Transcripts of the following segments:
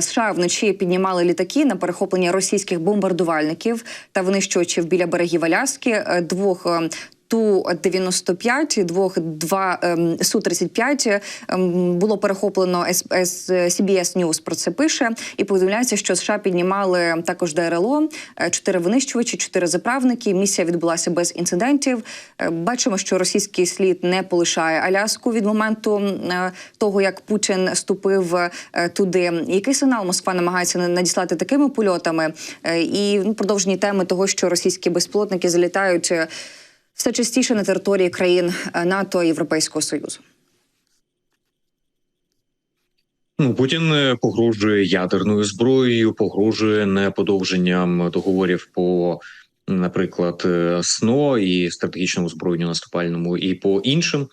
США вночі піднімали літаки на перехоплення російських бомбардувальників та винищувачів біля берегів Аляски. Е, Двох е, Ту-95, двох два ем, Су-35 ем, було перехоплено CBS News про це пише і повідомляється, що США піднімали також ДРЛО, е, чотири винищувачі, чотири заправники. Місія відбулася без інцидентів. Е, Бачимо, що російський слід не полишає Аляску від моменту е, того, як Путін ступив туди. Який сигнал Москва намагається на- надіслати такими польотами? І ну, продовжені теми того, що російські безпілотники залітають. Все частіше на території країн е, НАТО і Європейського Союзу. Путін е, погрожує ядерною зброєю, погрожує неподовженням договорів по, наприклад, е, СНО і стратегічному збройню наступальному, і по іншим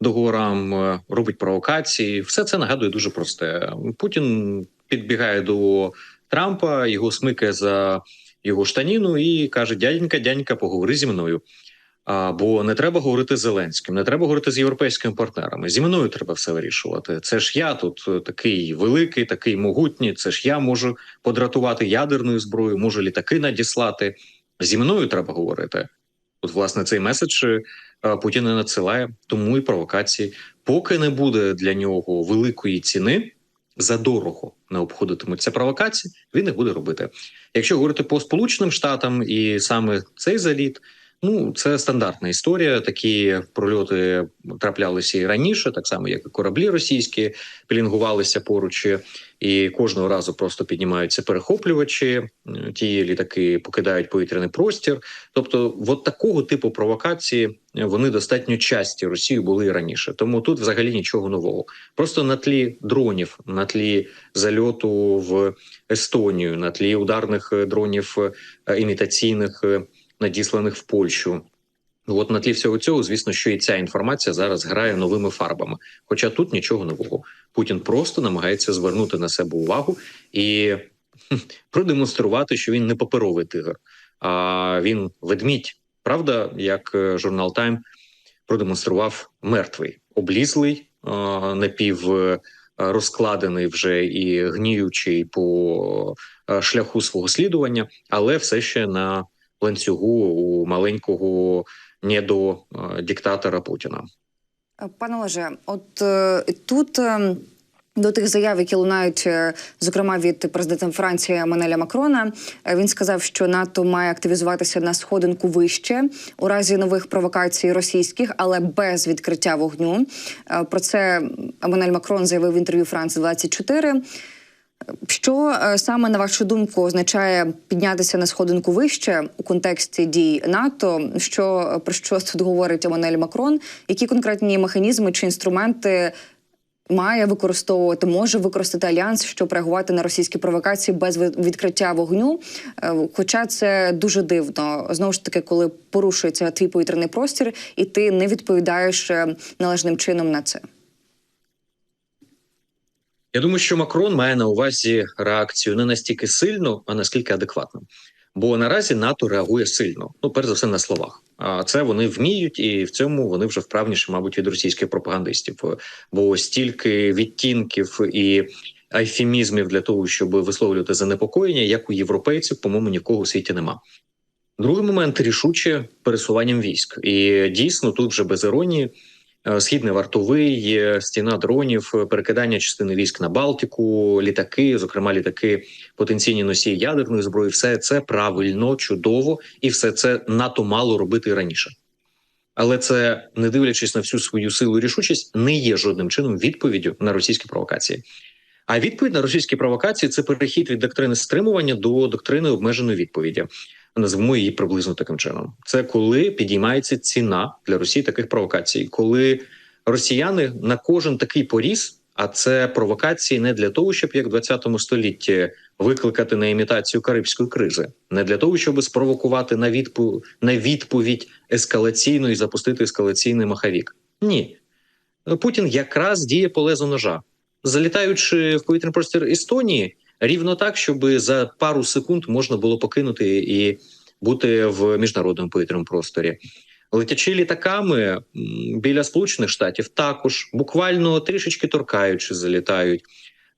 договорам робить провокації. Все це нагадує дуже просте. Путін підбігає до Трампа, його смикає за його штаніну і каже: Дяденька, дяденька, поговори зі мною. Бо не треба говорити з Зеленським, не треба говорити з європейськими партнерами. Зі мною треба все вирішувати. Це ж я тут е, такий великий, такий могутній. Це ж я можу подратувати ядерною зброєю, можу літаки надіслати. Зі мною треба говорити. От, власне, цей меседж е, Путін і надсилає, тому і провокації. Поки не буде для нього великої ціни, задорого не обходитимуться провокації, він їх буде робити. Якщо говорити по Сполученим Штатам і саме цей заліт. Ну, це стандартна історія. Такі прольоти траплялися і раніше, так само як і кораблі російські пілінгувалися поруч, і кожного разу просто піднімаються перехоплювачі. е, Ті літаки покидають повітряний простір. Тобто, от такого типу провокації е, вони достатньо часті Росії були і раніше. Тому тут взагалі нічого нового. Просто на тлі дронів, на тлі зальоту в Естонію, на тлі ударних е, дронів імітаційних. Надісланих в Польщу. От на тлі всього цього, звісно, що і ця інформація зараз грає новими фарбами. Хоча тут нічого нового. Путін просто намагається звернути на себе увагу і продемонструвати, що він не паперовий тигр, а він ведмідь. Правда, як е, журнал Тайм продемонстрував мертвий, облізлий, напів е, розкладений вже і гніючий по е, шляху свого слідування, але все ще на ланцюгу у маленького недодиктатора Путіна. Е, Пане Олеже, от е, тут. е, До тих заяв, які лунають, е, зокрема від президента Франції Еммануеля Макрона, е, він сказав, що НАТО має активізуватися на сходинку вище у разі нових провокацій російських, але без відкриття вогню. Е, Про це Еммануель Макрон заявив в інтерв'ю Франції 24 Що е, саме на вашу думку означає піднятися на сходинку вище у контексті дій НАТО? Що про що тут говорить Еммануель Макрон? Які конкретні механізми чи інструменти має використовувати, може використати альянс, щоб реагувати на російські провокації без відкриття вогню? Е, Хоча це дуже дивно, знову ж таки, коли порушується твій повітряний простір, і ти не відповідаєш е, належним чином на це. Я думаю, що Макрон має на увазі реакцію не настільки сильну, а наскільки адекватну. Бо наразі НАТО реагує сильно. Ну, перш за все, на словах. А це вони вміють, і в цьому вони вже вправніші, мабуть, від російських пропагандистів. Бо стільки відтінків і айфемізмів для того, щоб висловлювати занепокоєння, як у європейців, по-моєму, нікого у світі нема. Другий момент рішуче пересуванням військ, і дійсно тут вже без іронії. Е, Східний вартовий, е, стіна дронів, е, перекидання частини військ на Балтику, літаки, зокрема літаки, потенційні носії ядерної зброї. Все це правильно, чудово, і все це НАТО мало робити раніше. Але це, не дивлячись на всю свою силу і рішучість, не є жодним чином відповіддю на російські провокації. А відповідь на російські провокації це перехід від доктрини стримування до доктрини обмеженої відповіді. Назвемо її приблизно таким чином. Це коли підіймається ціна для Росії таких провокацій, коли росіяни на кожен такий поріз, а це провокації не для того, щоб як в 20 столітті викликати на імітацію карибської кризи, не для того, щоб спровокувати на відпу... на відповідь ескалаційну і запустити ескалаційний маховік. Ні, Путін якраз діє по лезу ножа, залітаючи в повітряний простір Естонії, рівно так, щоб за пару секунд можна було покинути і бути в міжнародному повітряному просторі. Летячи літаками біля Сполучених Штатів, також буквально трішечки торкаючи, залітають.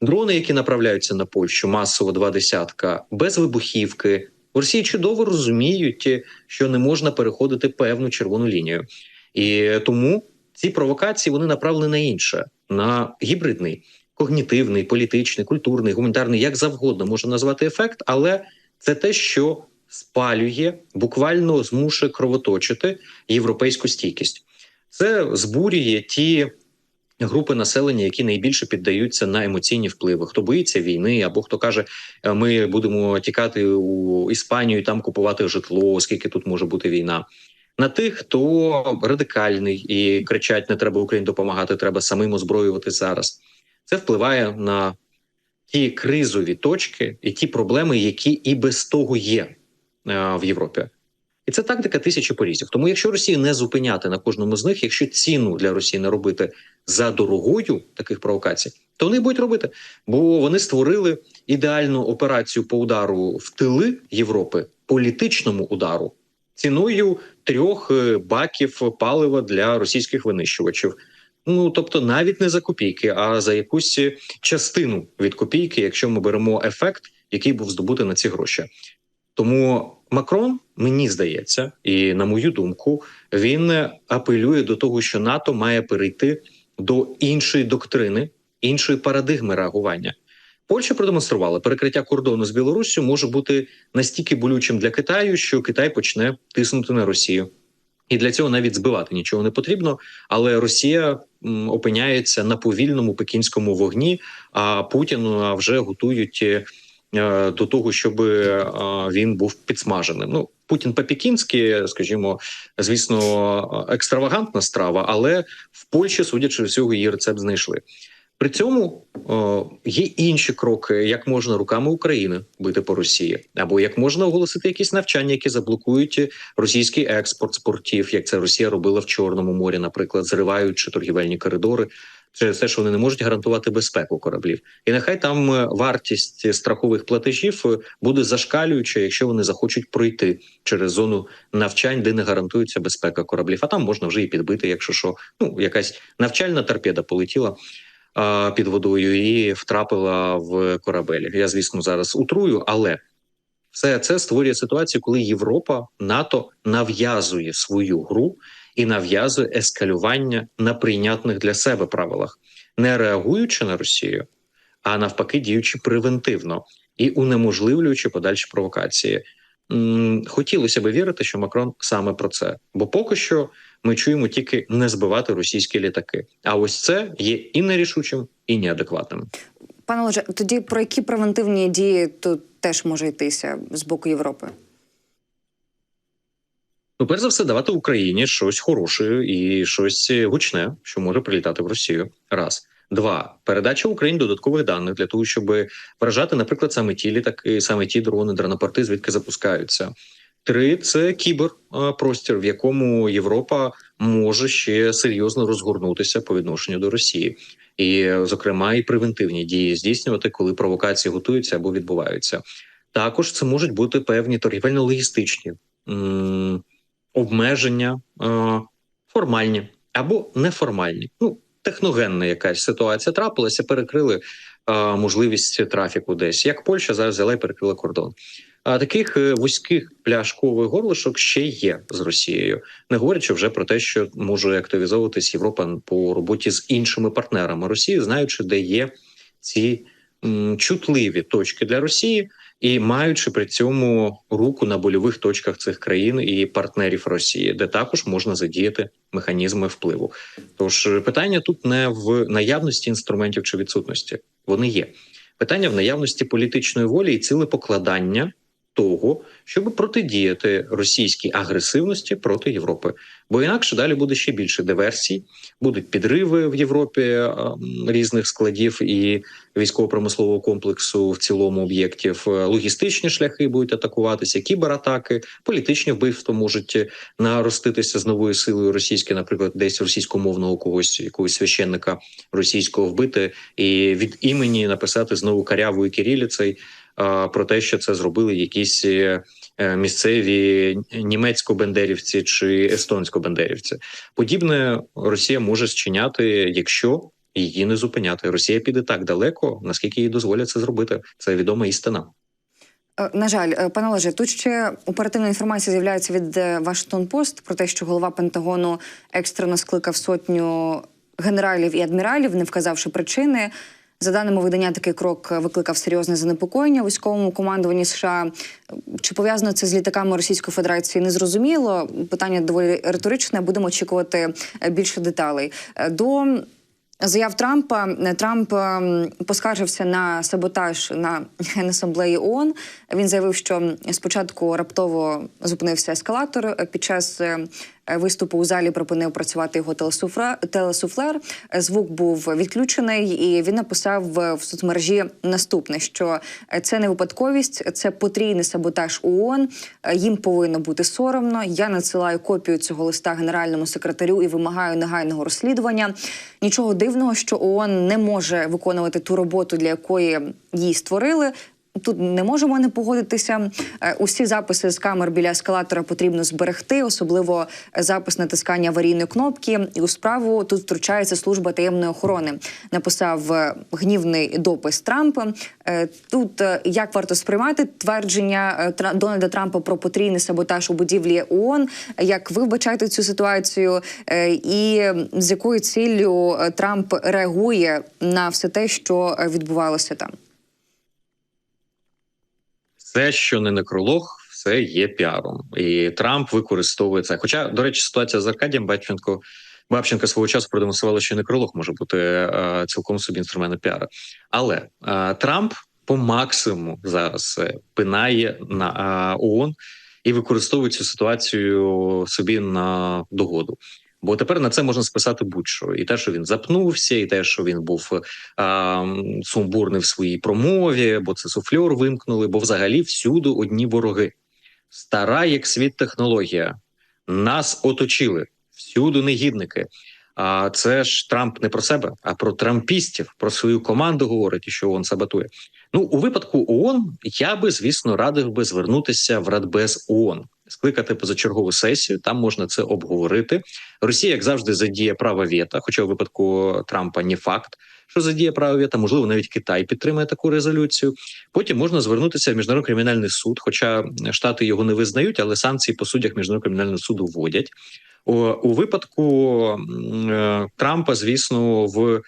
Дрони, які направляються на Польщу, масово два десятка, без вибухівки. В Росії чудово розуміють, що не можна переходити певну червону лінію, і тому ці провокації вони направлені на інше, на гібридний, когнітивний, політичний, культурний, гуманітарний, як завгодно можна назвати ефект, але це те, що спалює, буквально змушує кровоточити європейську стійкість. Це збурює ті групи населення, які найбільше піддаються на емоційні впливи. Хто боїться війни, або хто каже, «Е, ми будемо тікати у Іспанію, і там купувати житло, оскільки тут може бути війна. На тих, хто радикальний і кричать: не треба Україні допомагати, треба самим озброювати зараз. Це впливає на ті кризові точки і ті проблеми, які і без того є е, в Європі. І це тактика тисячі порізів. Тому, якщо Росію не зупиняти на кожному з них, якщо ціну для Росії не робити за дорогою таких провокацій, то вони будуть робити, бо вони створили ідеальну операцію по удару в тили Європи, політичному удару, ціною трьох е, баків палива для російських винищувачів. Ну тобто, навіть не за копійки, а за якусь частину від копійки, якщо ми беремо ефект, який був здобутий на ці гроші. Тому Макрон, мені здається, і на мою думку, він апелює до того, що НАТО має перейти до іншої доктрини, іншої парадигми реагування. Польща продемонструвала перекриття кордону з Білоруссю може бути настільки болючим для Китаю, що Китай почне тиснути на Росію. І для цього навіть збивати нічого не потрібно. Але Росія опиняється на повільному пекінському вогні. А Путін вже готують е, до того, щоб е, він був підсмаженим. Ну Путін по-пекінськи, скажімо, звісно, екстравагантна страва, але в Польщі, судячи всього, її рецепт знайшли. При цьому о, є інші кроки, як можна руками України бити по Росії, або як можна оголосити якісь навчання, які заблокують російський експорт спортів, як це Росія робила в Чорному морі, наприклад, зриваючи торгівельні коридори. Через те, що вони не можуть гарантувати безпеку кораблів, і нехай там е, вартість страхових платежів е, буде зашкалююча, якщо вони захочуть пройти через зону навчань, де не гарантується безпека кораблів. А там можна вже і підбити, якщо що ну якась навчальна торпеда полетіла під водою і втрапила в корабель. Я звісно зараз утрую, але все це створює ситуацію, коли Європа НАТО нав'язує свою гру і нав'язує ескалювання на прийнятних для себе правилах, не реагуючи на Росію, а навпаки, діючи превентивно і унеможливлюючи подальші провокації. Хотілося би вірити, що Макрон саме про це, бо поки що ми чуємо тільки не збивати російські літаки. А ось це є і нерішучим, і неадекватним. Пане Олеже, тоді про які превентивні дії тут теж може йтися з боку Європи? Ну, перш за все, давати Україні щось хороше і щось гучне, що може прилітати в Росію. Раз. Два передача Україні додаткових даних для того, щоб вражати, наприклад, саме ті літаки, саме ті дрони, дронопорти, звідки запускаються. Три це кіберпростір, в якому Європа може ще серйозно розгорнутися по відношенню до Росії, і, зокрема, і превентивні дії здійснювати, коли провокації готуються або відбуваються. Також це можуть бути певні торгівельно-логістичні обмеження, формальні або неформальні. Ну техногенна якась ситуація трапилася, перекрили можливість трафіку десь. Як Польща зараз взяла і перекрила кордон. А таких вузьких пляшкових горлишок ще є з Росією, не говорячи вже про те, що може активізовуватись Європа по роботі з іншими партнерами Росії, знаючи, де є ці м, чутливі точки для Росії, і маючи при цьому руку на больових точках цих країн і партнерів Росії, де також можна задіяти механізми впливу. Тож питання тут не в наявності інструментів чи відсутності, вони є. Питання в наявності політичної волі і цілепокладання того, щоб протидіяти російській агресивності проти Європи, бо інакше далі буде ще більше диверсій, будуть підриви в Європі різних складів і військово-промислового комплексу в цілому об'єктів, логістичні шляхи будуть атакуватися, кібератаки, політичні вбивства можуть нароститися з новою силою російської, наприклад, десь російськомовного когось якогось священника російського вбити і від імені написати знову карявою кириліцею про те, що це зробили якісь е, місцеві німецько-бендерівці чи естонсько-бендерівці. Подібне Росія може зчиняти, якщо її не зупиняти. Росія піде так далеко, наскільки їй дозволять це зробити. Це відома істина. Е, На жаль, е, пане Олеже, тут ще оперативна інформація з'являється від е, Вашингтон Пост про те, що голова Пентагону екстрено скликав сотню генералів і адміралів, не вказавши причини. За даними видання, такий крок викликав серйозне занепокоєння військовому командуванні США. Чи пов'язано це з літаками Російської Федерації? Незрозуміло. Питання доволі риторичне. Будемо очікувати е, більше деталей. Е, До Заяв Трампа Е, Трамп ем, поскаржився на саботаж на генасамблеї ООН. Він заявив, що спочатку раптово зупинився ескалатор. Під час виступу у залі припинив працювати його телесуфлер. Е, Звук був відключений, і він написав в соцмережі наступне: що е, це не випадковість, це потрійний саботаж ООН. Е, Їм повинно бути соромно. Я надсилаю копію цього листа генеральному секретарю і вимагаю негайного розслідування. Нічого дивного, що ООН не може виконувати ту роботу, для якої її створили. Тут не можемо не погодитися. Е, Усі записи з камер біля ескалатора потрібно зберегти, особливо запис натискання аварійної кнопки. І у справу тут втручається служба таємної охорони. Написав е, гнівний допис Трамп. Е, Тут як варто сприймати твердження Дональда Трампа про потрійний саботаж у будівлі ООН? Як ви вбачаєте цю ситуацію? І з якою ціллю Трамп реагує на все те, що відбувалося там? Все, що не некролог, все є піаром. І Трамп використовує це. Хоча, до речі, ситуація з Аркадієм Бабченко, Бабченка свого часу продемонструвала, що некролог може бути е, цілком собі інструментом піару. Але е, Трамп по максимуму зараз е, пинає на е, ООН і використовує цю ситуацію собі на догоду. Бо тепер на це можна списати будь-що. І те, що він запнувся, і те, що він був а, сумбурний в своїй промові, бо це суфльор вимкнули, бо взагалі всюди одні вороги. Стара як світ технологія. Нас оточили всюди негідники. А це ж Трамп не про себе, а про трампістів, про свою команду говорить, і що ООН саботує. Ну у випадку ООН я би, звісно, радив би звернутися в Радбез ООН, скликати позачергову сесію. Там можна це обговорити. Росія, як завжди, задіє право вето, хоча у випадку Трампа не факт, що задіє право вето, можливо, навіть Китай підтримає таку резолюцію. Потім можна звернутися в міжнародний кримінальний суд, хоча штати його не визнають, але санкції по суддях міжнародного кримінального суду вводять. У, випадку е, Трампа, звісно, в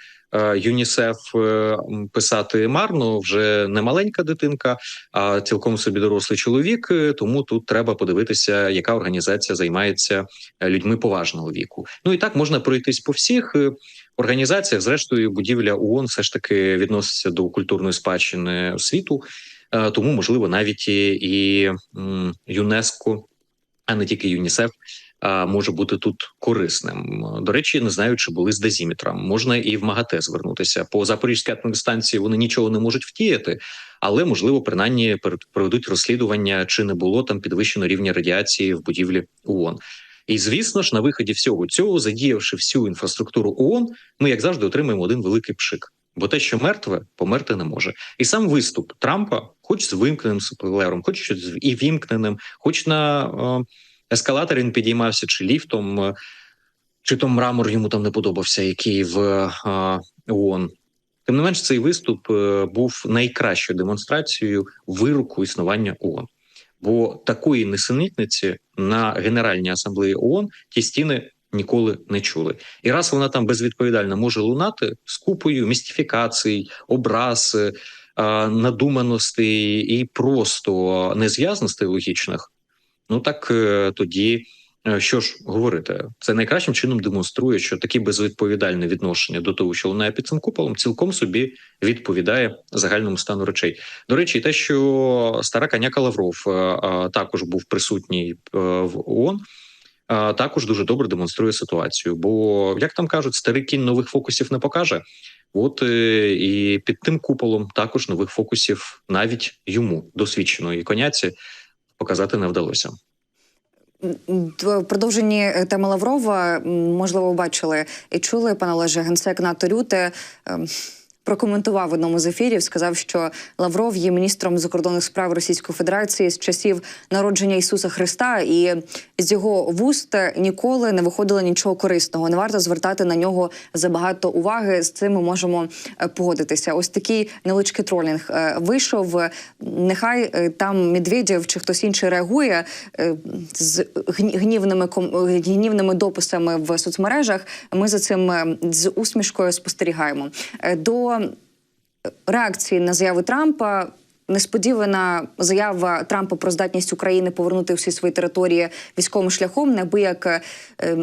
ЮНІСЕФ е, писати марно вже не маленька дитинка, а цілком собі дорослий чоловік. е, Тому тут треба подивитися, яка організація займається е, людьми поважного віку. Ну і так можна пройтись по всіх е, організаціях. Зрештою, будівля ООН все ж таки відноситься до культурної спадщини світу, Е, тому можливо навіть і ЮНЕСКО, а не тільки ЮНІСЕФ. Може бути тут корисним. До речі, не знаю, чи були з дозіметром. Можна і в МАГАТЕ звернутися. По Запорізькій атомній вони нічого не можуть втіяти, але можливо, принаймні проведуть розслідування, чи не було там підвищено рівня радіації в будівлі ООН. І звісно ж, на виході всього цього, задіявши всю інфраструктуру ООН, ми як завжди отримаємо один великий пшик. Бо те, що мертве, померти не може, і сам виступ Трампа, хоч з вимкненим суплером, хоч і вімкненим, хоч на е, ескалаторі він підіймався, чи ліфтом, е, чи то мрамор йому там не подобався, який в е, ООН. Тим не менш, цей виступ був найкращою демонстрацією вируку існування ООН. Бо такої несенітниці на Генеральній асамблеї ООН ті стіни ніколи не чули. І раз вона там безвідповідально може лунати з купою містифікацій, образ, надуманостей і просто незв'язностей логічних, ну так е, тоді. е, Що ж говорити, це найкращим чином демонструє, що таке безвідповідальне відношення до того, що лунає під цим куполом, цілком собі відповідає загальному стану речей. До речі, те, що стара коняка Лавров е, е, також був присутній е, в ООН, е, також дуже добре демонструє ситуацію. Бо, як там кажуть, старий кінь нових фокусів не покаже. От е, і під тим куполом також нових фокусів навіть йому досвідченої коняці показати не вдалося. В продовженні е, теми Лаврова, можливо, бачили і чули, пане Олеже, генсек НАТО Рюте ем, прокоментував в одному з ефірів. Сказав, що Лавров є міністром закордонних справ Російської Федерації з часів народження Ісуса Христа, і з його вуст ніколи не виходило нічого корисного. Не варто звертати на нього забагато уваги. З цим ми можемо е, погодитися. Ось такий невеличкий тролінг е, вийшов. Нехай е, там Медведєв чи хтось інший реагує з гні- гнівними гнівними дописами в соцмережах. Ми за цим з усмішкою спостерігаємо. Е, Реакції на заяву Трампа. Несподівана заява Трампа про здатність України повернути всі свої території військовим шляхом, неабияк е,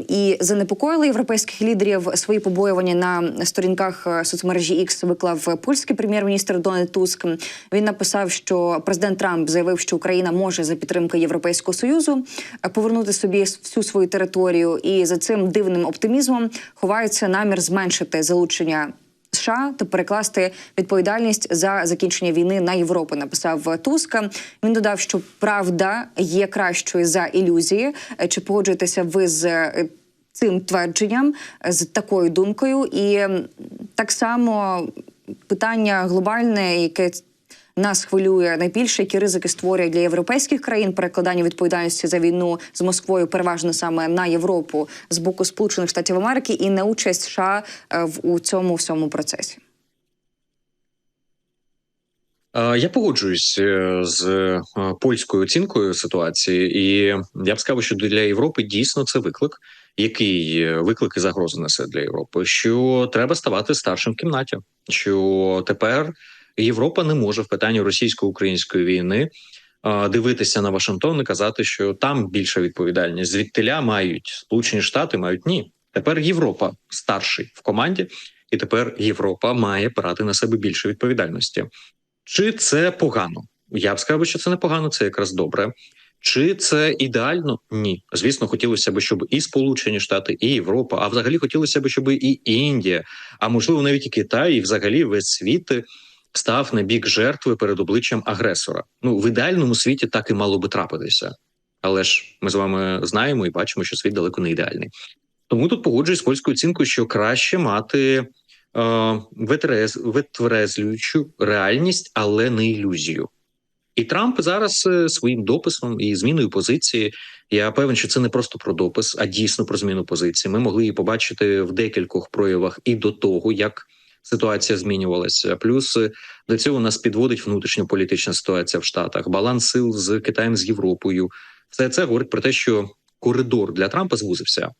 і занепокоїли європейських лідерів свої побоювання на сторінках е, соцмережі X виклав польський прем'єр-міністр Дональд Туск. Він написав, що президент Трамп заявив, що Україна може за підтримки Європейського союзу е, повернути собі всю свою територію, і за цим дивним оптимізмом ховається намір зменшити залучення США та перекласти відповідальність за закінчення війни на Європу. Написав Туска. Він додав, що правда є кращою за ілюзії. Е, Чи погоджуєтеся ви з е, цим твердженням, з такою думкою? І так само питання глобальне, яке нас хвилює найбільше, які ризики створює для європейських країн перекладання відповідальності за війну з Москвою, переважно саме на Європу з боку Сполучених Штатів Америки, і не участь США е, в у цьому всьому процесі. Е, Я погоджуюсь е, з польською оцінкою ситуації, і я б сказав, що для Європи дійсно це виклик, який виклик і загрозу несе для Європи. Що треба ставати старшим в кімнаті, що тепер Європа не може в питанні російсько-української війни дивитися на Вашингтон і казати, що там більша відповідальність. Звідтиля мають Сполучені Штати, мають ні. Тепер Європа старший в команді, і тепер Європа має брати на себе більше відповідальності. Чи це погано? Я б сказав, що це не погано, це якраз добре. Чи це ідеально? Ні. Звісно, хотілося б, щоб і Сполучені Штати, і Європа, а взагалі хотілося б, щоб і Індія, а можливо навіть і Китай, і взагалі весь світ став на бік жертви перед обличчям агресора. Ну в ідеальному світі так і мало би трапитися. Але ж ми з вами знаємо і бачимо, що світ далеко не ідеальний. Тому тут погоджуюсь з польською оцінкою, що краще мати е, витрез, витверезлюючу реальність, але не ілюзію. І Трамп зараз е, своїм дописом і зміною позиції. Я певен, що це не просто про допис, а дійсно про зміну позиції. Ми могли її побачити в декількох проявах і до того, як ситуація змінювалася. Плюс е, до цього нас підводить внутрішньополітична ситуація в Штатах, баланс сил з Китаєм з Європою. Все це говорить про те, що коридор для Трампа звузився.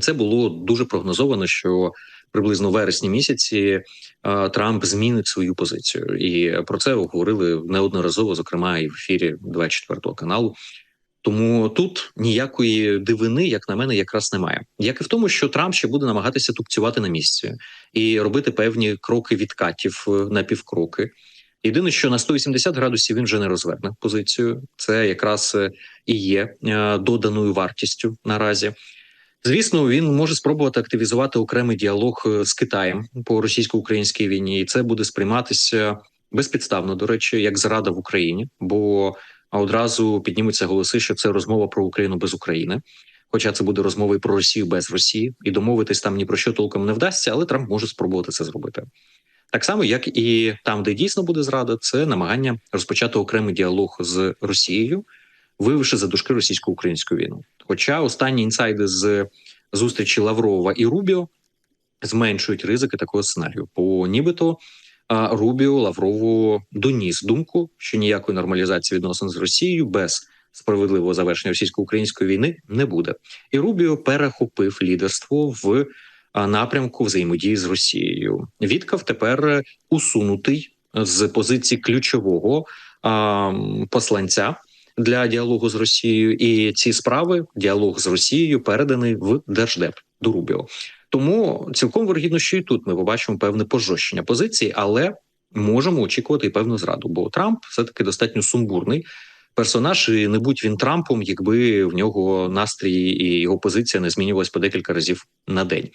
Це було дуже прогнозовано, що приблизно в вересні місяці е, Трамп змінить свою позицію, і про це говорили неодноразово, зокрема і в ефірі 24 каналу. Тому тут ніякої дивини, як на мене, якраз немає. Як і в тому, що Трамп ще буде намагатися тупцювати на місці і робити певні кроки відкатів е, на півкроки. Єдине, що на 180 градусів він вже не розверне позицію. Це якраз е, і є е, доданою вартістю наразі. Звісно, він може спробувати активізувати окремий діалог з Китаєм по російсько-українській війні, і це буде сприйматися безпідставно, до речі, як зрада в Україні, бо одразу піднімуться голоси, що це розмова про Україну без України. Хоча це буде розмова і про Росію без Росії, і домовитись там ні про що толком не вдасться, але Трамп може спробувати це зробити. Так само, як і там, де дійсно буде зрада, це намагання розпочати окремий діалог з Росією, вививши за дужки російсько-українську війну. Хоча останні інсайди з зустрічі Лаврова і Рубіо зменшують ризики такого сценарію, бо нібито а, Рубіо Лаврову доніс думку, що ніякої нормалізації відносин з Росією без справедливого завершення російсько-української війни не буде. І Рубіо перехопив лідерство в напрямку взаємодії з Росією. Віткав тепер усунутий з позиції ключового посланця для діалогу з Росією, і ці справи діалог з Росією переданий в держдеп до Рубіо. Тому цілком вирогідно, що і тут ми побачимо певне пожорщення позиції, але можемо очікувати і певну зраду. Бо Трамп все таки достатньо сумбурний персонаж, і не будь він Трампом, якби в нього настрій і його позиція не змінювалась по декілька разів на день.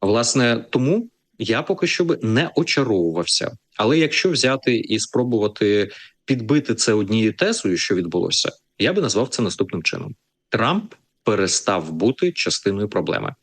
Власне, тому я поки що би не очаровувався. Але якщо взяти і спробувати підбити це однією тезою, що відбулося, я би назвав це наступним чином: Трамп перестав бути частиною проблеми,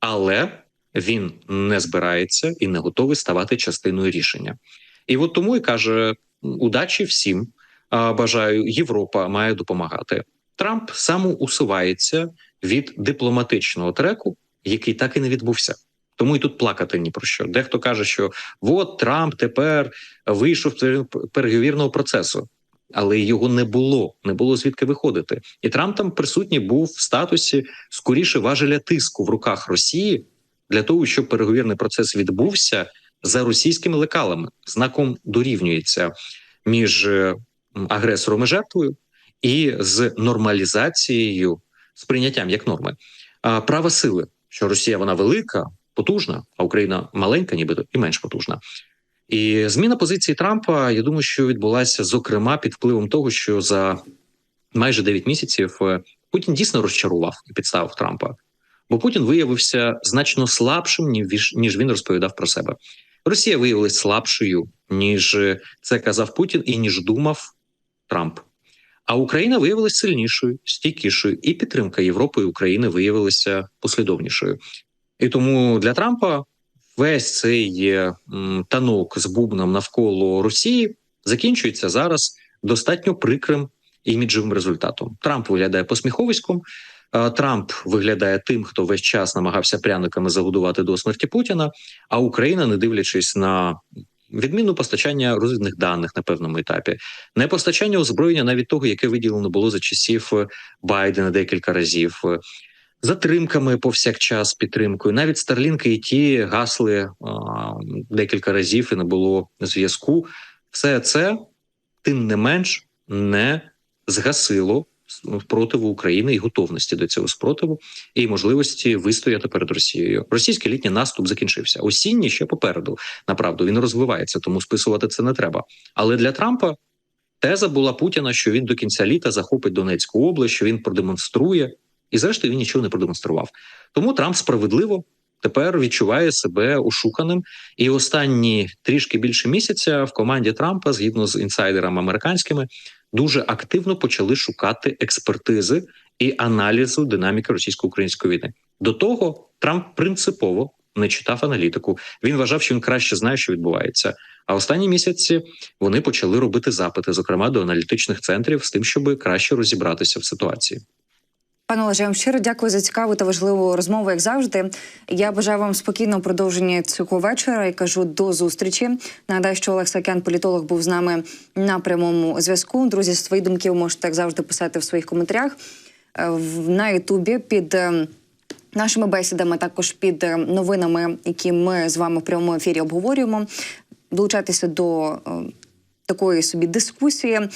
але він не збирається і не готовий ставати частиною рішення. І от тому і каже: удачі всім. Бажаю, Європа має допомагати. Трамп самоусувається від дипломатичного треку, який так і не відбувся. Тому і тут плакати ні про що. Дехто каже, що от Трамп тепер вийшов з переговірного процесу, але його не було, не було звідки виходити. І Трамп там присутній був в статусі скоріше важеля тиску в руках Росії для того, щоб переговірний процес відбувся за російськими лекалами. Знаком дорівнюється між е, агресором і жертвою і з нормалізацією, з прийняттям як норми права сили, що Росія вона велика, потужна, а Україна маленька, нібито і менш потужна. І зміна позиції Трампа, я думаю, що відбулася зокрема під впливом того, що за майже 9 місяців е, Путін дійсно розчарував і підставив Трампа, бо Путін виявився значно слабшим, ніж ніж він розповідав про себе. Росія виявилася слабшою, ніж це казав Путін і ніж думав Трамп. А Україна виявилася сильнішою, стійкішою, і підтримка Європи і України виявилася послідовнішою. І тому для Трампа весь цей танок з бубном навколо Росії закінчується зараз достатньо прикрим іміджевим результатом. Трамп виглядає посміховиськом. е, Трамп виглядає тим, хто весь час намагався пряниками загодувати до смерті Путіна. А Україна, не дивлячись на відміну постачання розвідних даних на певному етапі, не постачання озброєння, навіть того, яке виділено було за часів Байдена декілька разів. Затримками повсякчас підтримкою, навіть Старлінки і ті гасли а, декілька разів і не було зв'язку. Все це тим не менш не згасило спротиву України і готовності до цього спротиву і можливості вистояти перед Росією. Російський літній наступ закінчився. Осінній ще попереду. Направду він розвивається, тому списувати це не треба. Але для Трампа теза була Путіна, що він до кінця літа захопить Донецьку область, що він продемонструє, і зрештою він нічого не продемонстрував. Тому Трамп справедливо тепер відчуває себе ошуканим. І останні трішки більше місяця в команді Трампа, згідно з інсайдерами американськими, дуже активно почали шукати експертизи і аналізу динаміки російсько-української війни. До того Трамп принципово не читав аналітику. Він вважав, що він краще знає, що відбувається. А останні місяці вони почали робити запити, зокрема до аналітичних центрів, з тим, щоб краще розібратися в ситуації. Пане Олеже, я вам щиро дякую за цікаву та важливу розмову, як завжди. Я бажаю вам спокійного продовження цього вечора і кажу до зустрічі. Нагадаю, що Олег Сакян, політолог, був з нами на прямому зв'язку. Друзі, свої думки ви можете як завжди писати в своїх коментарях е, на Ютубі під. е, Нашими бесідами також під е, новинами, які ми з вами в прямому ефірі обговорюємо. Долучайтеся до такої собі дискусії.